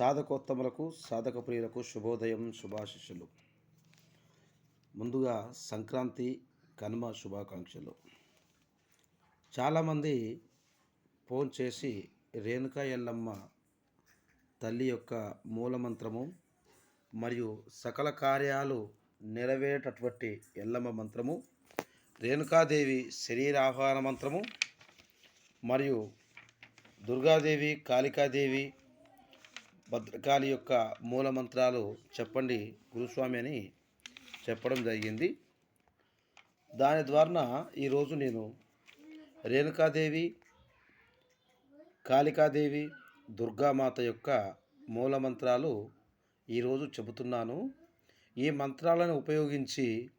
సాధకోత్తములకు సాధక ప్రియులకు శుభోదయం శుభాశిష్యులు. ముందుగా సంక్రాంతి కనుమ శుభాకాంక్షలు. చాలామంది ఫోన్ చేసి రేణుకా ఎల్లమ్మ తల్లి యొక్క మూలమంత్రము మరియు సకల కార్యాలు నెరవేరేటటువంటి ఎల్లమ్మ మంత్రము రేణుకాదేవి శరీరాహ్వాన మంత్రము మరియు దుర్గాదేవి కాళికాదేవి భద్రకాళి యొక్క మూల మంత్రాలు చెప్పండి గురుస్వామి అని చెప్పడం జరిగింది. దాని ద్వారా ఈరోజు నేను రేణుకాదేవి కాళికాదేవి దుర్గామాత యొక్క మూల మంత్రాలు ఈరోజు చెబుతున్నాను. ఈ మంత్రాలను ఉపయోగించి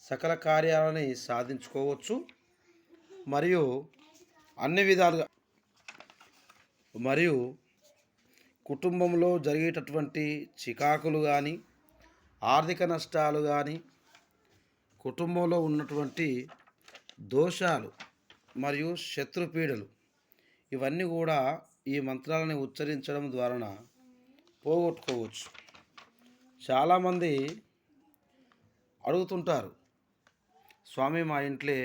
సకల కార్యాలని సాధించుకోవచ్చు. మరియు అన్ని విధాలుగా మరియు కుటుంబంలో జరిగేటటువంటి చికాకులు కానీ ఆర్థిక నష్టాలు కానీ కుటుంబంలో ఉన్నటువంటి దోషాలు మరియు శత్రుపీడలు ఇవన్నీ కూడా ఈ మంత్రాలను ఉచ్చరించడం ద్వారా పోగొట్టుకోవచ్చు. చాలామంది అడుగుతుంటారు స్వామి మా ఇంట్లో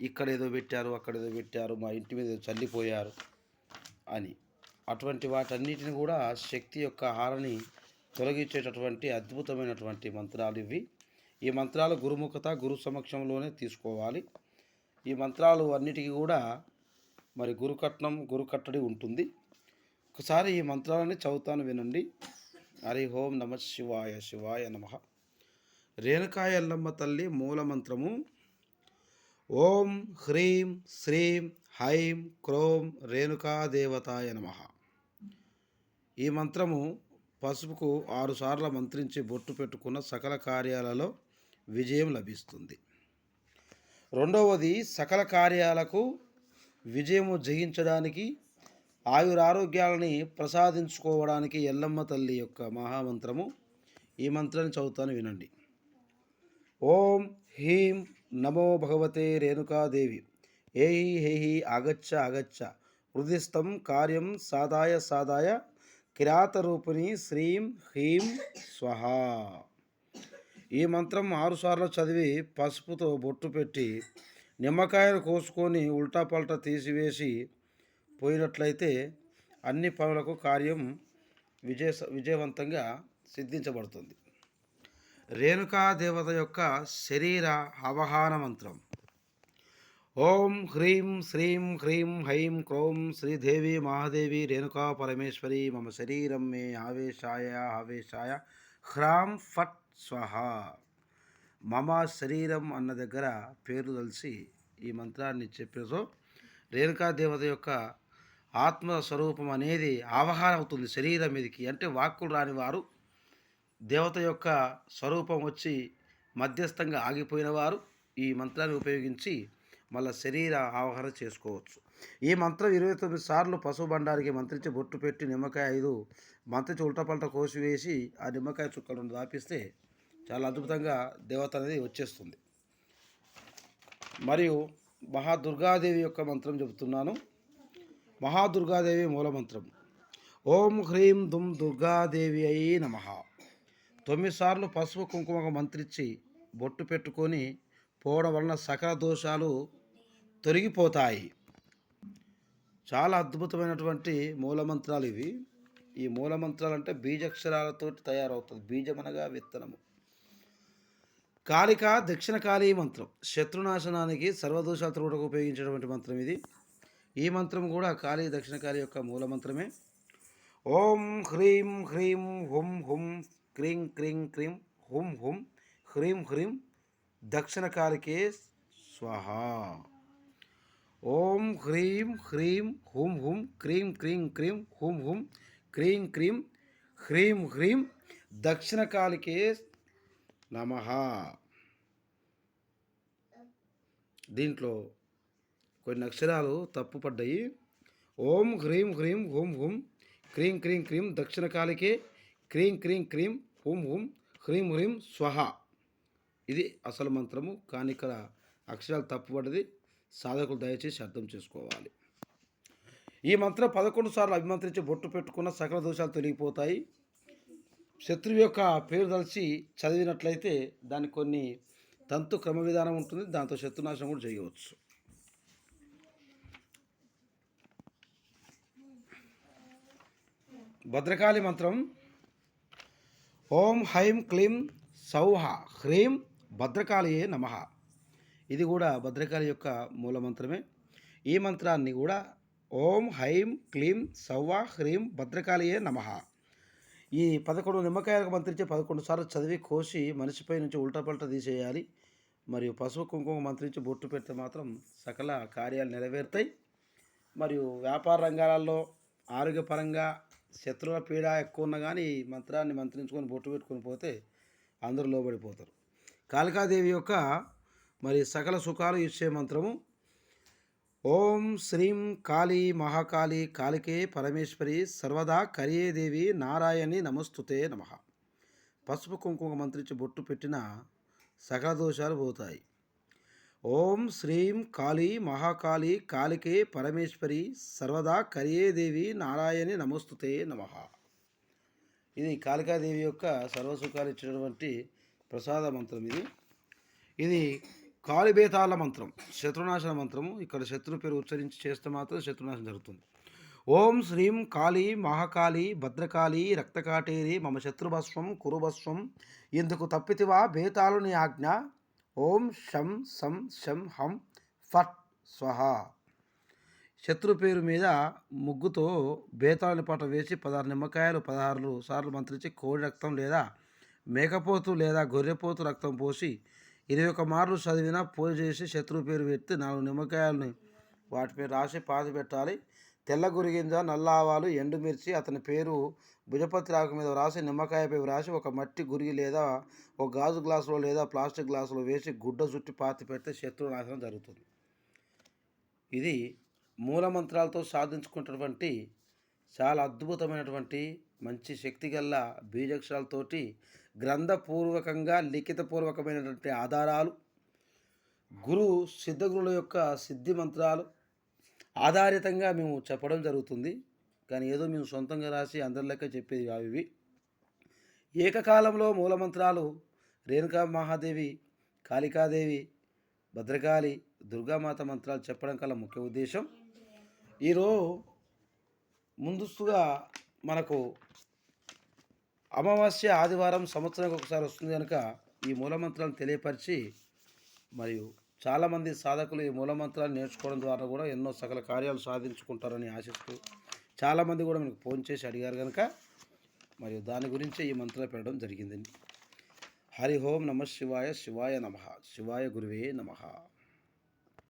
ఇక్కడ ఏదో పెట్టారు అక్కడ ఏదో పెట్టారు మా ఇంటి మీద చల్లిపోయారు అని. అటువంటి వాటన్నిటిని కూడా శక్తి యొక్క హారని తొలగించేటటువంటి అద్భుతమైనటువంటి మంత్రాలు ఇవి. ఈ మంత్రాలు గురుముఖత గురు సమక్షంలోనే తీసుకోవాలి. ఈ మంత్రాలు అన్నిటికీ కూడా మరి గురుకట్నం గురుకట్టడి ఉంటుంది. ఒకసారి ఈ మంత్రాలని చదువుతాను వినండి. హరి ఓం నమ శివాయ శివాయ నమ. రేణుకాయల్లమ్మ తల్లి మూల మంత్రము. ఓం హ్రీం శ్రీం హైం క్రోం రేణుకాదేవతాయ నమ. ఈ మంత్రము పసుపుకు ఆరుసార్లు మంత్రించి బొట్టు పెట్టుకున్న సకల కార్యాలలో విజయం లభిస్తుంది. రెండవది సకల కార్యాలకు విజయము జయించడానికి ఆయురారోగ్యాలని ప్రసాదించుకోవడానికి ఎల్లమ్మ తల్లి యొక్క మహామంత్రము ఈ మంత్రాన్ని చదువుతాను వినండి. ఓం హీం నమో భగవతే రేణుకాదేవి. ఏహి హేహి ఆగచ్చ ఆగచ్చ. హృదిస్థం కార్యం సాదాయ సాదాయ కిరాతరూపిణి శ్రీం హ్రీం స్వహ. ఈ మంత్రం ఆరుసార్లు చదివి పసుపుతో బొట్టు పెట్టి నిమ్మకాయలు కోసుకొని ఉల్టా పల్టా తీసివేసి పోయినట్లయితే అన్ని పనులకు కార్యం విజయ విజయవంతంగా సిద్ధించబడుతుంది. రేణుకా దేవత యొక్క శరీర అవహాన మంత్రం. ఓం హ్రీం శ్రీం హ్రీం హైం క్రోం శ్రీదేవి మహాదేవి రేణుకా పరమేశ్వరి మమ శరీరం మే ఆవేశాయ ఆవేశాయ హ్రాం ఫట్ స్వహ. మమ శరీరం అన్న దగ్గర పేరు తెలిసి ఈ మంత్రాన్ని చెప్పేసో రేణుకా దేవత యొక్క ఆత్మ స్వరూపం అనేది ఆవహాన అవుతుంది శరీరం మీదకి. అంటే వాక్కులు రాని వారు దేవత యొక్క స్వరూపం వచ్చి మధ్యస్థంగా ఆగిపోయిన వారు ఈ మంత్రాన్ని ఉపయోగించి మళ్ళీ శరీర ఆవహన చేసుకోవచ్చు. ఈ మంత్రం ఇరవై తొమ్మిది సార్లు పశువు బండారికి మంత్రించి బొట్టు పెట్టి నిమ్మకాయ ఐదు మంత్రించి ఉల్టపల్ట కోసి వేసి ఆ నిమ్మకాయ చుక్కలను దాపిస్తే చాలా అద్భుతంగా దేవత అనేది వచ్చేస్తుంది. మరియు మహాదుర్గాదేవి యొక్క మంత్రం చెబుతున్నాను. మహాదుర్గాదేవి మూలమంత్రం. ఓం హ్రీం దుమ్ దుర్గాదేవి అయి నమ. తొమ్మిది సార్లు పసుపు కుంకుమకు మంత్రించి బొట్టు పెట్టుకొని పోవడం వలన సకల దోషాలు తొలగిపోతాయి. చాలా అద్భుతమైనటువంటి మూలమంత్రాలు ఇవి. ఈ మూలమంత్రాలు అంటే బీజక్షరాలతో తయారవుతుంది. బీజం అనగా విత్తనము. కాళిక దక్షిణ కాళీ మంత్రం. శత్రునాశనానికి సర్వదోషాలు తొలగటకు ఉపయోగించేటువంటి మంత్రం ఇది. ఈ మంత్రం కూడా కాళీ దక్షిణ కాళీ యొక్క మూల మంత్రమే ఓం హ్రీం హ్రీం హుం హుం క్రీం క్రీం క్రీం హుం హుం హ్రీం హ్రీం దక్షిణ కాళికే స్వహ. ఓం హ్రీం హ్రీం హుం హుం క్రీం క్రీం క్రీం హుం హుం క్రీం క్రీం హ్రీం హ్రీం దక్షిణ కాళికే నమ. దీంట్లో కొన్ని అక్షరాలు తప్పుపడ్డాయి. ఓం హ్రీం హ్రీం హుం హుం క్రీం క్రీం క్రీం దక్షిణ కాలికే క్రీం క్రీం క్రీం హుం హుం హ్రీం హ్రీం స్వహ. ఇది అసలు మంత్రము. కానీ ఇక్కడ అక్షరాలు తప్పుపడ్డది. సాధకులు దయచేసి అర్థం చేసుకోవాలి. ఈ మంత్రం పదకొండు సార్లు అభిమంత్రించి బొట్టు పెట్టుకున్న సకల దోషాలు తొలగిపోతాయి. శత్రువు యొక్క పేరు తలిచి చదివినట్లయితే దానికి కొన్ని తంతు క్రమ విధానం ఉంటుంది. దాంతో శత్రునాశనం కూడా చేయవచ్చు. భద్రకాళి మంత్రం. ఓం హైం క్లీం సౌహ హ్రీం భద్రకాళియే నమ. ఇది కూడా భద్రకాళి యొక్క మూల మంత్రమే. ఈ మంత్రాన్ని కూడా ఓం హైం క్లీం సౌవ హ్రీం భద్రకాళియే నమ. ఈ పదకొండు నిమ్మకాయలకు మంత్రించే పదకొండు సార్లు చదివి కోసి మనిషిపై నుంచి ఉల్టపల్ట తీసేయాలి. మరియు పసుపు కుంకుమ మంత్రించి బొట్టు పెడితే మాత్రం సకల కార్యాలు నెరవేరుతాయి. మరియు వ్యాపార రంగాలలో ఆరోగ్యపరంగా శత్రువుల పీడ ఎక్కువ ఉన్నా కానీ ఈ మంత్రాన్ని మంత్రించుకొని బొట్టు పెట్టుకొని పోతే అందరూ లోబడిపోతారు. కాళికాదేవి యొక్క మరి సకల సుఖాలు ఇచ్చే మంత్రము. ఓం శ్రీం కాళీ మహాకాళి కాళికే పరమేశ్వరి సర్వదా కరియేదేవి నారాయణి నమస్తుతే నమ. పసుపు కుంకుమ మంత్రించి బొట్టు పెట్టిన సకల దోషాలు పోతాయి. ఓం శ్రీం కాళీ మహాకాళి కాళికే పరమేశ్వరి సర్వదా కరియేదేవి నారాయణి నమస్తుతే నమ. ఇది కాళికాదేవి యొక్క సర్వసుఖాలు ఇచ్చినటువంటి ప్రసాద మంత్రం ఇది. ఇది కాళిబేతాల మంత్రం శత్రునాశన మంత్రము. ఇక్కడ శత్రు పేరు ఉచ్చరించి చేస్తే మాత్రం శత్రునాశనం జరుగుతుంది. ఓం శ్రీం కాళీ మహాకాళి భద్రకాళి రక్తకాటేరి మమ శత్రుభస్వం కురుభస్వం ఇందుకు తప్పితివా బేతాలు నీ ఆజ్ఞ? ఓం శం సం శం హం ఫట్ స్వహ. శత్రు పేరు మీద ముగ్గుతో బేతాలని పాట వేసి పదహారు నిమ్మకాయలు పదహారు సార్లు మంత్రించి కోడి రక్తం లేదా మేకపోతు లేదా గొర్రెపోతు రక్తం పోసి ఇరవై ఒక మార్లు చదివినా పూజ చేసి శత్రువు పేరు పెడితే నాలుగు నిమ్మకాయలని వాటి పేరు రాసి పాతి పెట్టాలి. తెల్ల గురిగింజ నల్ల ఆవాలు ఎండుమిర్చి అతని పేరు భుజపతి రాకు మీద రాసి నిమ్మకాయపై రాసి ఒక మట్టి గురిగి లేదా ఒక గాజు గ్లాసులో లేదా ప్లాస్టిక్ గ్లాసులో వేసి గుడ్డ చుట్టి పాతి పెడితే శత్రు నాశనం జరుగుతుంది. ఇది మూలమంత్రాలతో సాధించుకున్నటువంటి చాలా అద్భుతమైనటువంటి మంచి శక్తి గల్ల బీజక్షరాలతోటి గ్రంథపూర్వకంగా లిఖితపూర్వకమైనటువంటి ఆధారాలు గురు సిద్ధగురుల యొక్క సిద్ధి మంత్రాలు ఆధారితంగా మేము చెప్పడం జరుగుతుంది. కానీ ఏదో మేము సొంతంగా రాసి అందరిలెక్క చెప్పేది అవి ఏకకాలంలో మూలమంత్రాలు రేణుకా మహాదేవి కాళికాదేవి భద్రకాళి దుర్గామాత మంత్రాలు చెప్పడం కల ముఖ్య ఉద్దేశం. ఈరోజు ముందస్తుగా మనకు అమావాస్య ఆదివారం సంవత్సరానికి ఒకసారి వస్తుంది కనుక ఈ మూలమంత్రాలను తెలియపరిచి మరియు చాలామంది సాధకులు ఈ మూలమంత్రాలు నేర్చుకోవడం ద్వారా కూడా ఎన్నో సకల కార్యాలు సాధించుకుంటారని ఆశిస్తూ చాలామంది కూడా మనకు ఫోన్ చేసి అడిగారు కనుక మరియు దాని గురించే ఈ మంత్రాలు పెట్టడం జరిగిందండి. హరి ఓం నమ శివాయ శివాయ నమ శివాయ గురువే నమ.